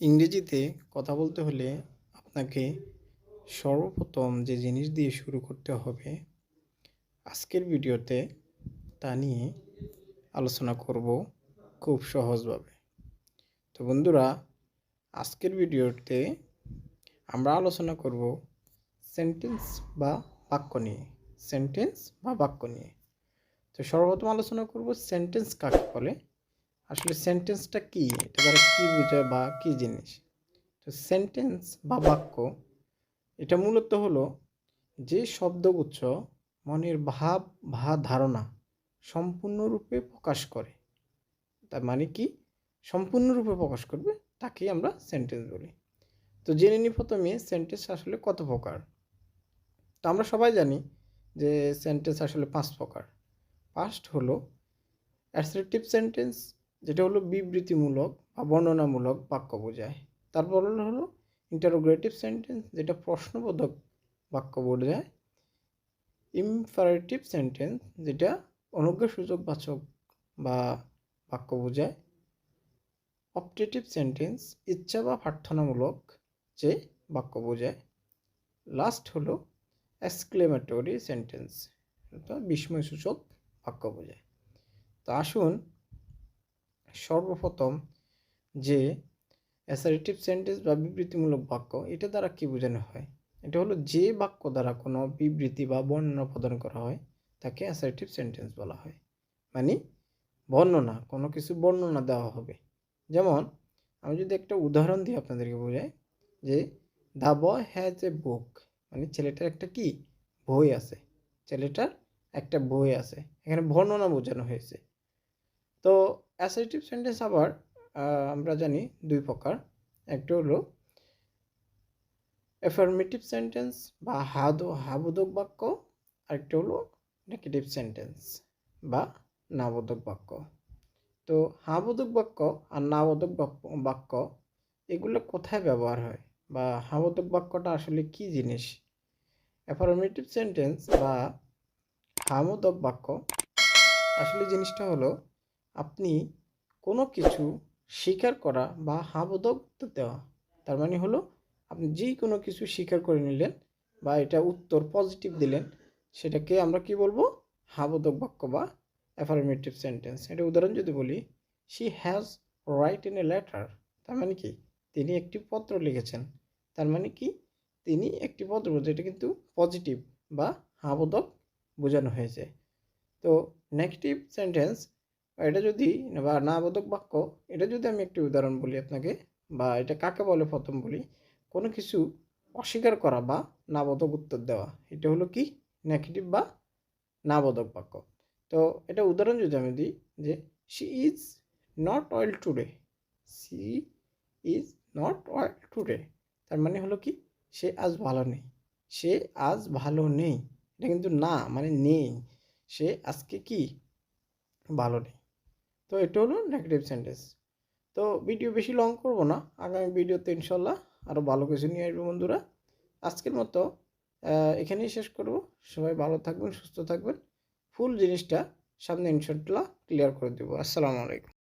ইংরেজিতে কথা বলতে হলে আপনাকে সর্বপ্রথম যে জিনিস দিয়ে শুরু করতে হবে আজকের ভিডিওতে তা নিয়ে আলোচনা করব খুব সহজভাবে। তো বন্ধুরা, আজকের ভিডিওতে আমরা আলোচনা করব সেন্টেন্স বা বাক্য নিয়ে, সেন্টেন্স বা বাক্য নিয়ে। তো সর্বপ্রথম আলোচনা করব সেন্টেন্স কাকে বলে? আসলে সেন্টেন্সটা কি? এটা দ্বারা কী বোঝায় বা কী জিনিস? তো সেন্টেন্স বা বাক্য, এটা মূলত হলো যে শব্দগুচ্ছ মনের ভাব বা ধারণা সম্পূর্ণরূপে প্রকাশ করে। তার মানে কি? সম্পূর্ণরূপে প্রকাশ করবে, তাকেই আমরা সেন্টেন্স বলি। তো জেনে নিই প্রথমে সেন্টেন্স আসলে কত প্রকার? তো আমরা সবাই জানি যে সেন্টেন্স আসলে পাঁচ প্রকার। ফার্স্ট হলো অ্যাসার্টিভ সেন্টেন্স যেটা হলো বিবৃতিমূলক বা বর্ণনামূলক বাক্য বোঝায়। তারপর হলো ইন্টারোগ্রেটিভ সেন্টেন্স যেটা প্রশ্নবোধক বাক্য বোঝায়। ইমফারেটিভ সেন্টেন্স যেটা অনুজ্ঞাসূচক বাচক বা বাক্য বোঝায়। অপটেটিভ সেন্টেন্স ইচ্ছা বা প্রার্থনামূলক যে বাক্য বোঝায়। লাস্ট হলো এক্সক্লেমেটরি সেন্টেন্স বিস্ময়সূচক বাক্য বোঝায়। তো আসুন সর্বপ্রথম যে অ্যাসারেটিভ সেন্টেন্স বা বিবৃতিমূলক বাক্য, এটা দ্বারা কী বোঝানো হয়? এটা হলো যে বাক্য দ্বারা কোনো বিবৃতি বা বর্ণনা প্রদান করা হয়, তাকে অ্যাসারেটিভ সেন্টেন্স বলা হয়। মানে বর্ণনা, কোনো কিছু বর্ণনা দেওয়া হবে। যেমন, আমি যদি একটা উদাহরণ দিই আপনাদেরকে বোঝাই, যে দা বয় হ্যাজ এ বুক মানে ছেলেটার একটা কি? বই আছে। ছেলেটার একটা বই আছে। এখানে বর্ণনা বোঝানো হয়েছে। তো অ্যাসার্টিভ সেন্টেন্স আবার আমরা জানি দুই প্রকার। একটা হলো অ্যাফার্মেটিভ সেন্টেন্স বা হাদ হাবোধক বাক্য, আরেকটা হলো নেগেটিভ সেন্টেন্স বা নাবোধক বাক্য। তো হাবোধক বাক্য আর নাবোধক বাক্য এগুলো কোথায় ব্যবহার হয় বা হাবোধক বাক্যটা আসলে কি জিনিস? অ্যাফার্মেটিভ সেন্টেন্স বা হামোদক বাক্য, আসলে জিনিসটা হলো আপনি কোনো কিছু স্বীকার করা বা হাবোধক দেওয়া, তার মানে হলো আপনি যেই কোনো কিছু স্বীকার করে নিলেন বা এটা উত্তর পজিটিভ দিলেন, সেটাকে আমরা কি বলব? হাবোধক বাক্য বা অ্যাফার্মেটিভ সেন্টেন্স এটা উদাহরণ যদি বলি she has written a letter তার মানে কি? তিনি একটি পত্র লিখেছেন, তার মানে কি? তিনি একটি পত্র যেটা কিন্তু পজিটিভ বা হাবোধক বোঝানো হয়েছে। তো নেগেটিভ সেন্টেন্স এটা যদি বা না বোধক বাক্য, এটা যদি আমি একটি উদাহরণ বলি আপনাকে, বা এটা কাকে বলে প্রথম বলি, কোনো কিছু অস্বীকার করা বা নাবোধক উত্তর দেওয়া, এটা হলো কি? নেগেটিভ বা নাবোধক বাক্য। তো এটা উদাহরণ যদি আমি দিই যে she is not well today she is not well today তার মানে হলো কি? সে আজ ভালো নেই। সে আজ ভালো নেই। এটা কিন্তু না মানে নেই। সে আজকে কি? ভালো নেই। তো এটা হলো নেগেটিভ সেন্টেন্স তো ভিডিও বেশি লং করব না, আগামী ভিডিওতে ইনশাল্লাহ আরও ভালো কিছু নিয়ে আসবে বন্ধুরা। আজকের মতো এখানেই শেষ করব। সবাই ভালো থাকবেন, সুস্থ থাকবেন। ফুল জিনিসটা সামনে ইনশাল্লাহ ক্লিয়ার করে দেবো। আসসালামু আলাইকুম।